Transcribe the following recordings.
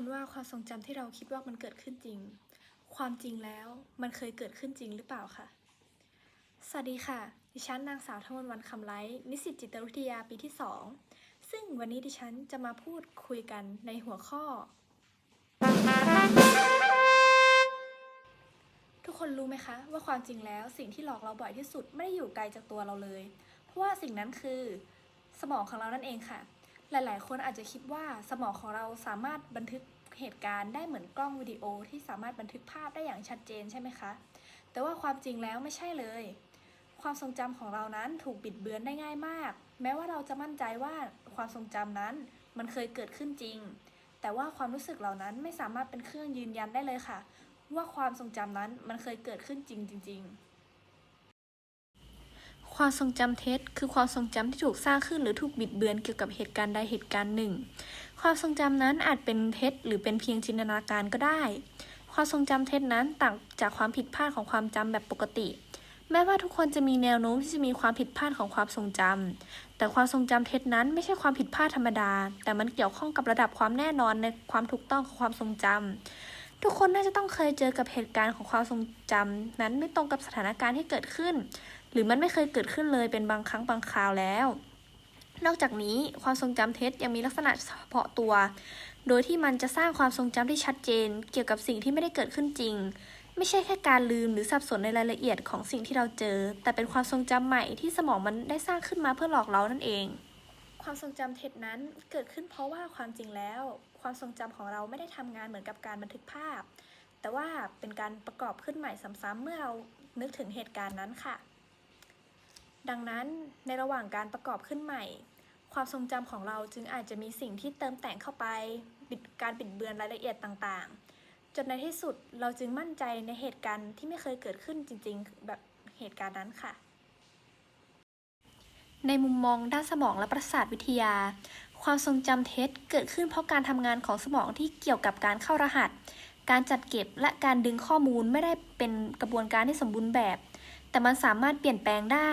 คนว่าความทรงจำที่เราคิดว่ามันเกิดขึ้นจริง ความจริงแล้วมันเคยเกิดขึ้นจริงหรือเปล่าคะสวัสดีค่ะ ดิฉันนางสาวธมนวันคำไลท์นิสิตจิตวิทยาปีที่ 2 ซึ่งวันนี้ดิฉันจะมาพูดคุยกันในหัวข้อ ทุกคนรู้ไหมคะ ว่าความจริงแล้วสิ่งที่หลอกเราบ่อยที่สุดไม่ได้อยู่ไกลจากตัวเราเลย เพราะว่าสิ่งนั้นคือ สมองของเรานั่นเองค่ะ หลาย ๆ คนอาจจะคิดว่าสมองของเราสามารถบันทึกเหตุการณ์ได้เหมือนกล้องวิดีโอที่สามารถบันทึกภาพได้อย่างชัดเจนใช่ไหมคะ แต่ว่าความจริงแล้วไม่ใช่เลย ความทรงจำของเรานั้นถูกบิดเบือนได้ง่ายมาก แม้ว่าเราจะมั่นใจว่าความทรงจำนั้นมันเคยเกิดขึ้นจริง แต่ว่าความรู้สึกเหล่านั้นไม่สามารถเป็นเครื่องยืนยันได้เลยค่ะ ว่าความทรงจำนั้นมันเคยเกิดขึ้นจริงจริงๆ ความทรงจำเท็จ คือความทรงจำที่ถูกสร้างขึ้นหรือถูกบิดเบือนเกี่ยวกับเหตุการณ์ใดเหตุการณ์หนึ่ง ความทรงจำนั้นอาจเป็นเท็จ หรือเป็นเพียงจินตนาการก็ได้ ความทรงจำเท็จนั้นต่างจากความผิดพลาดของความจำแบบปกติ แม้ว่าทุกคนจะมีแนวโน้มที่จะมีความผิดพลาดของความทรงจำแต่ความทรงจำเท็จนั้นไม่ใช่ความผิดพลาดธรรมดา แต่มันเกี่ยวข้องกับระดับความแน่นอนในความถูกต้องของความทรงจำทุกคนน่าจะต้องเคยเจอกับเหตุการณ์ของความทรงจำนั้นไม่ตรงกับสถานการณ์ที่เกิดขึ้น หรือมันไม่เคยเกิดขึ้นเลยเป็นบางครั้งบางคราวแล้ว นอกจากนี้ความทรงจำเท็จยังมีลักษณะเฉพาะตัว โดยที่มันจะสร้างความทรงจำที่ชัดเจน เกี่ยวกับสิ่งที่ไม่ได้เกิดขึ้นจริง ไม่ใช่แค่การลืมหรือสับสนในรายละเอียดของสิ่งที่เราเจอ แต่เป็นความทรงจำใหม่ที่สมองมันได้สร้างขึ้นมาเพื่อหลอกเรานั่นเองความทรงจำเท็จนั้นเกิดขึ้นเพราะว่าความจริงแล้ว ความทรงจำของเราไม่ได้ทำงานเหมือนกับการบันทึกภาพ แต่ว่าเป็นการประกอบขึ้นใหม่ซ้ำๆเมื่อเรานึกถึงเหตุการณ์นั้นค่ะ ดังนั้นในระหว่างการประกอบขึ้นใหม่ ความทรงจำของเราจึงอาจจะมีสิ่งที่เติมแต่งเข้าไปการบิดเบือนรายละเอียดต่างๆ จนในที่สุดเราจึงมั่นใจในเหตุการณ์ที่ไม่เคยเกิดขึ้นจริงๆ แบบเหตุการณ์นั้นค่ะ ในมุมมองด้านสมองและประสาทวิทยา ความทรงจำเท็จเกิดขึ้นเพราะการทำงานของสมองที่เกี่ยวกับการเข้ารหัส การจัดเก็บและการดึงข้อมูลไม่ได้เป็นกระบวนการที่สมบูรณ์แบบ แต่มันสามารถเปลี่ยนแปลงได้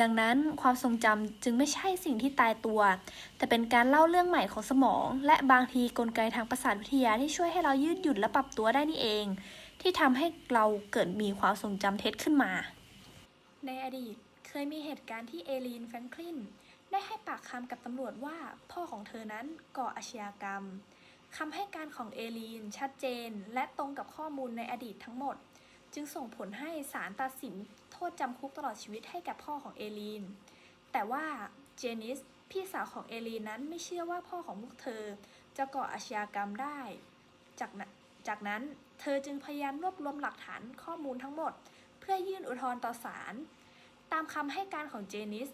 ดังนั้นความทรงจำจึงไม่ใช่สิ่งที่ตายตัว แต่เป็นการเล่าเรื่องใหม่ของสมอง และบางทีกลไกทางประสาทวิทยาที่ช่วยให้เรายืดหยุ่นและปรับตัวได้นี่เอง ที่ทำให้เราเกิดมีความทรงจำเท็จขึ้นมา ในอดีตเคยมีเหตุการณ์ที่เอลีนแฟรงคลินได้ให้ปากคำกับตำรวจว่าพ่อของเธอนั้นก่ออาชญากรรมคำให้การของเอลีนชัดเจน และตรงกับข้อมูลในอดีตทั้งหมด จึงส่งผลให้ศาลตัดสิน ษจำคุกตลอดชีวิตให้กับพ่อของเอลีน แต่ว่าเจนิสพี่สาวของเอลีนนั้นไม่เชื่อว่าพ่อของพวกเธอจะก่ออาชญากรรมได้ จากนั้นจากนั้นเธอจึงพยายามรวบรวมหลักฐานข้อมูลทั้งหมด เพื่อยื่นอุทธรณ์ต่อศาล ตามคำให้การของเจนิส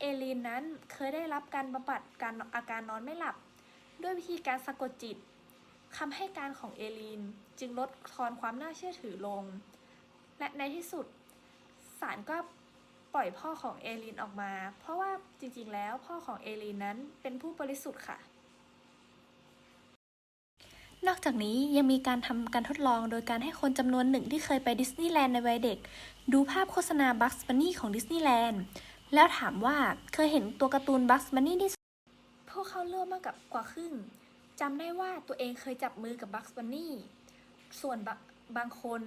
เอลีนนั้นเคยได้รับการบำบัดการอาการนอนไม่หลับ ด้วยวิธีการสะกดจิตคำให้การของเอลีนจึงลดทอนความน่าเชื่อถือลง และในที่สุด ศาลก็ปล่อยพ่อของเอลีนออกมา เพราะว่าจริงๆ แล้วพ่อของเอลีนนั้นเป็นผู้บริสุทธิ์ค่ะ นอกจากนี้ยังมีการทำการทดลองโดยการให้คนจำนวนหนึ่งที่เคยไปดิสนีย์แลนด์ในวัยเด็ก ดูภาพโฆษณาบัคส์บันนี่ของดิสนีย์แลนด์แล้วถามว่าเคยเห็นตัวการ์ตูนบัคส์บันนี่ที่พวกเขาเลือกมากกับกว่าครึ่งจำได้ว่าตัวเองเคยจับมือกับบัคส์บันนี่ส่วนบบางคน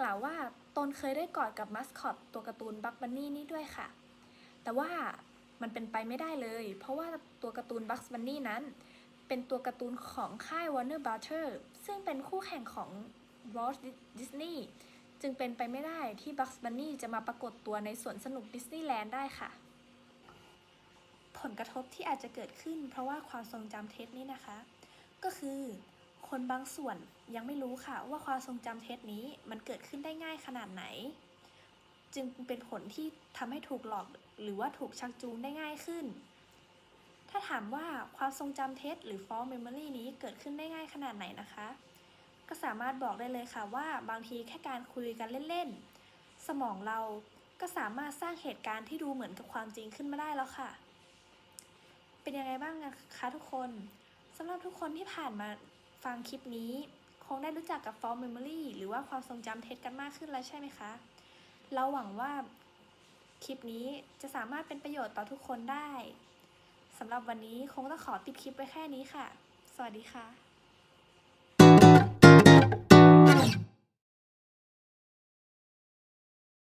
กล่าวว่าตนเคยได้กอดกับมัสคอตตัวการ์ตูนบัคบันนี่นี่ด้วยค่ะ แต่ว่ามันเป็นไปไม่ได้เลย เพราะว่าตัวการ์ตูนบัคบันนี่นั้น เป็นตัวการ์ตูนของค่าย Warner Brother ซึ่งเป็นคู่แข่งของ Walt Disney จึงเป็นไปไม่ได้ที่ Bugs Bunny จะมาปรากฏตัวในสวนสนุกดิสนีย์แลนด์ได้ค่ะ ผลกระทบที่อาจจะเกิดขึ้น เพราะว่าความทรงจำเท็จนี้นะคะ ก็คือ คนบางส่วนยังไม่รู้ค่ะว่าความทรงจำเท็จนี้มันเกิดขึ้นได้ง่ายขนาดไหน จึงเป็นผลที่ทำให้ถูกหลอกหรือว่าถูกชักจูงได้ง่ายขึ้น ถ้าถามว่าความทรงจำเท็จหรือ false memory นี้เกิดขึ้นได้ง่ายขนาดไหนนะคะ ก็สามารถบอกได้เลยค่ะว่าบางทีแค่การคุยกันเล่นๆ สมองเราก็สามารถสร้างเหตุการณ์ที่ดูเหมือนกับความจริงขึ้นมาได้แล้วค่ะ เป็นยังไงบ้างคะทุกคนสำหรับทุกคนที่ผ่านมา ฟังคลิปนี้คงได้รู้จักกับ f o r m memory หรือว่าความทรงจำเท็จกันมากขึ้นแล้วใช่ไหมคะ เราหวังว่าคลิปนี้จะสามารถเป็นประโยชน์ต่อทุกคนได้สำหรับวันนี้คงต้องขอปิดคลิปไว้แค่นี้ค่ะ สวัสดีค่ะ